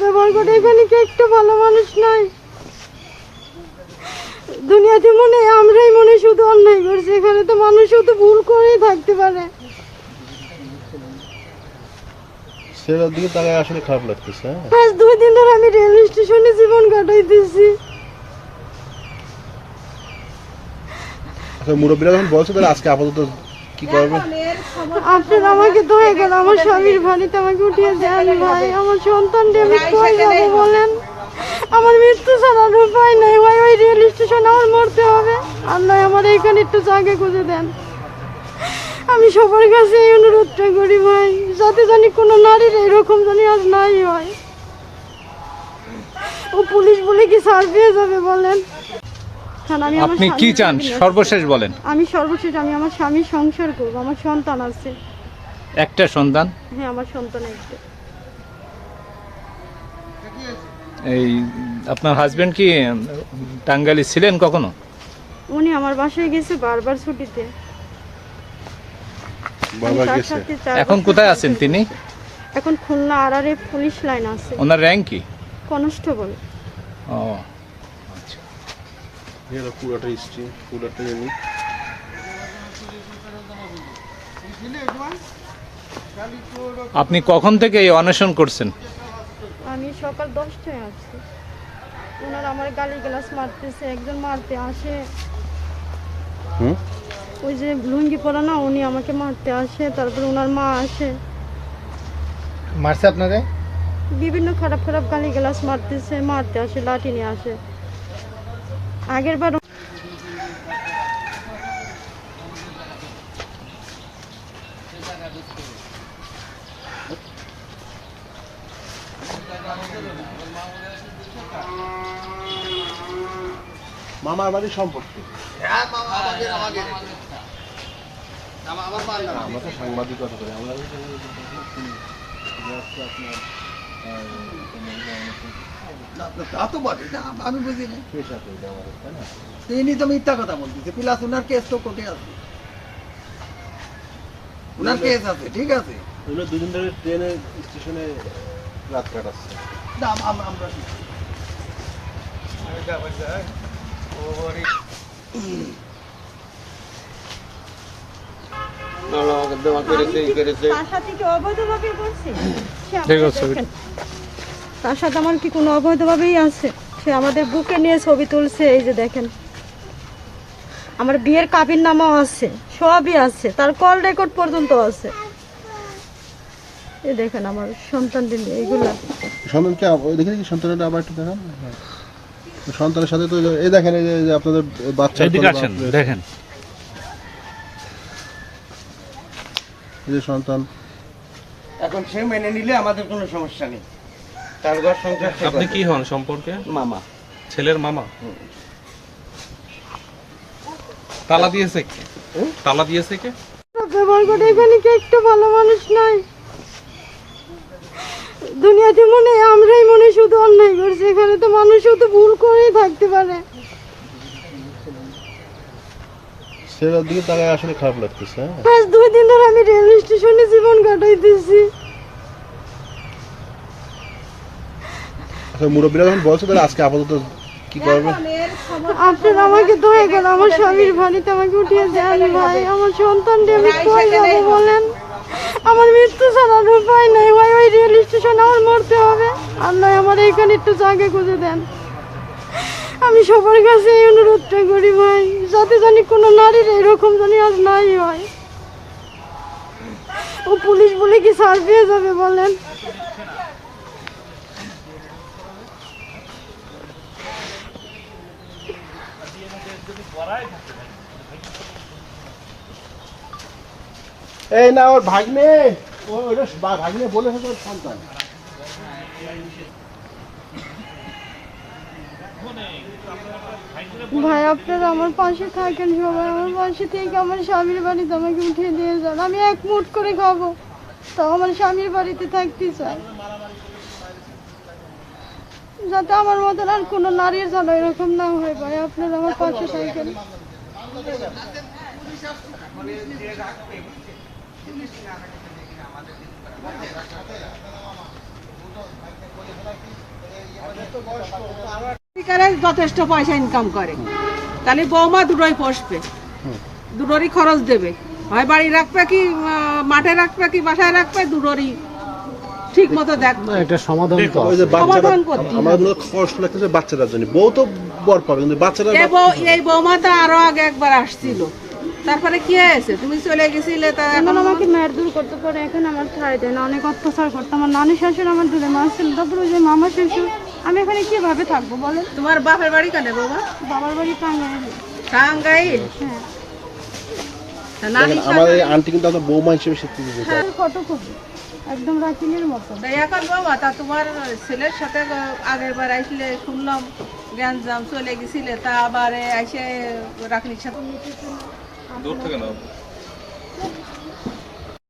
ব্যবহার করে এখানে কি একটা ভালো মানুষ নাই? দুনিয়াতে মনে আমরাই মনে শুধু অন্যায় করছি এখানে তো মানুষ শুধু ভুল করেই থাকতে পারে। সেটার দিকে তাকায় আসলে খারাপ লাগতেছে হ্যাঁ? আজ দুই দিন ধরে আমি রেল স্টেশনে জীবন কাটাইতেছি। আচ্ছা মুরব্বীরা যখন বলছে তাহলে আজকে আপাতত কি করবে? আপনারা আমাকে দয়া করে আমার স্বামীর বাড়িতে আমাকে উঠিয়ে দেন ভাই। আমার সন্তানটি আমি কই যাব বলেন? আমার মৃত্যু ছাড়া আর উপায় নাই ভাই ওই রেল স্টেশনে আমার মরতে হবে। আর নয় আমার এখানে একটু জায়গা খুঁজে দেন। আমি সবার কাছে এই অনুরোধটা করি ভাই যাতে জানি কোনো নারীর এরকম জানি আজ নাই হয়। ও পুলিশ বলে কি সার পেয়ে যাবে বলেন? আমি আপনি কি চান? সর্বশেষ বলেন। আমি সর্বশেষ আমি আমার স্বামীর সংসার করব আমার সন্তান আছে। একটা সন্তান? হ্যাঁ আমার সন্তান একটা এই আপনার হাজবেন্ড কি উম, টাঙ্গাইলে ছিলেন কখনো? উনি আমার বাসায় গেছে বারবার ছুটিতে। বাবা গেছে। এখন কোথায় আছেন তিনি? এখন খুলনা আড়ারে পুলিশ লাইন আছে। ওনার র্যাঙ্ক কি? কনস্টেবল ও। এটা পুরোটা হিস্ট্রি পুরোটা জানি আপনি কখন থেকে এই অনশন করছেন? আমি সকাল দশটায় আছি। ওনারা আমার গালি গ্লাস মারতেছে একজন মারতে আসে। হুম? ওই যে লুঙ্গি পরা না উনি আমাকে মারতে আসে তারপর ওনার মা আসে। মারছে আপনারে? বিভিন্ন খারাপ খারাপ গালি গ্লাস মারতেছে মারতে আসে লাঠি নিয়ে আসে। আগের বার মামার বাড়ির সম্পত্তি। আমরা তো সাংবাদিকতা করি আমরা তিনি তো মিথ্যা কথা বলতেছে প্লাস ওনার কেস তো কোর্টে আছে ওনার কেস আছে ঠিক আছে দুদিন ধরে ট্রেনে স্টেশনে রাত কাটাচ্ছে আমরা তার সাথে করছি ঠিক আছে। তার সাথে আমার কি কোনো অবৈধভাবেই আছে? সে আমাদের বুকে নিয়ে ছবি তুলছে এই যে দেখেন। আমার বিয়ের কাবির নামাও আছে সবই আছে তার কল রেকর্ড পর্যন্ত আছে। এই দেখেন আমার সন্তানদের নিয়ে এইগুলা। সন্তানকে দেখে সন্তানটা আবার একটু দেখান। সন্তানের সাথে তো এই দেখেন এই যে আপনাদের বাচ্চা দেখেন। যে সন্তান। এখন সে মেনে নিলে আমাদের কোনো সমস্যা নেই। তার ঘর সংসার আপনি কি হন সম্পর্কে? মামা। ছেলের মামা? তালা দিয়েছে কে? তালা দিয়েছে কে? এখানে কি একটা ভালো মানুষ নাই? দুনিয়াতে মনে আমরাই মনে শুধু অন্যায় করছি এখানে তো মানুষ শুধু ভুল করেই থাকতে পারে। সেটার দিকে তাকায় আসলে খারাপ লাগতেছে হ্যাঁ। আজ দুই দিন ধরে আমি রেল স্টেশনে জীবন কাটাইতেছি। আচ্ছা মুরব্বীরা যখন বলছে তাহলে আজকে আপাতত কি করবে? আপনারা আমাকে দয়া করে আমার স্বামীর বাড়িতে আমাকে উঠিয়ে দেন ভাই। আমার সন্তানটি আমি কই যাব বলেন? আমার মৃত্যু ছাড়া আর উপায় নাই। ভাই ওই রেল স্টেশনে আমার মরতে হবে। নয় আমার এখানে একটু জায়গা খুঁজে দেন। আমি সবার কাছে এই অনুরোধটা করি ভাই, যাতে জানি কোনো নারীর এরকম জানি আর নাই হয়। ও পুলিশ বলে কি সার পেয়ে যাবে বলেন? এই না, ওর ভাগ্নে, ও ওটা ভাগ্নে বলেছে তোর সন্তান। ভাই, আপনারা আমার পাশে থাকেন সবাই, আমার পাশে থেকে আমার স্বামীর বাড়িতে আমাকে উঠিয়ে দিয়ে যান। আমি এক মুঠ করে খাব। তাও আমার স্বামীর বাড়িতে থাকতে চাই। যাতে আমার মতন আর কোনো নারীর যেন এরকম না হয় ভাই, আপনারা আমার পাশে থাকেন। সরকারে যথেষ্ট পয়সা ইনকাম করে। তাহলে বৌমা দুটোই পোষবে। দুটোরই খরচ দেবে। হয় বাড়ি রাখবে কি মাঠে রাখবে কি বাসায় রাখবে দুটোরই ঠিক মতো সমাধান করতে লাগতেছে জন্য। বউ তো বর পাবে কিন্তু বাচ্চারা এই বৌমা তো আরও আগে একবার আসছিল। তারপরে কি হয়েছে? তুমি চলে গেছিলে তা এখন আমাকে মায়ের দূর করতে পারে এখন আমার ছাড়াই দেয় না অনেক অত্যাচার করতো আমার নানি শাশুড় আমার দূরে মা ছিল তারপরে ওই যে মামা শ্বশুর। আমি এখানে কীভাবে থাকব বলেন। তোমার বাপের বাড়ি কেন বৌমা? বাবার বাড়ি টাঙ্গাইল। টাঙ্গাইল? হ্যাঁ। আমার আন্টি কিন্তু আপনার বৌমা হিসেবে স্বীকৃতি দিতে চায়। ফটোকপি। একদম রাখিনের মতো। তাই এখন বাবা তা তোমার ছেলের সাথে আগের বার আসলে শুনলাম গ্যাঞ্জাম চলে গেছিলে তা আবার এসে রাখনির সাথে দূর থেকে নাও।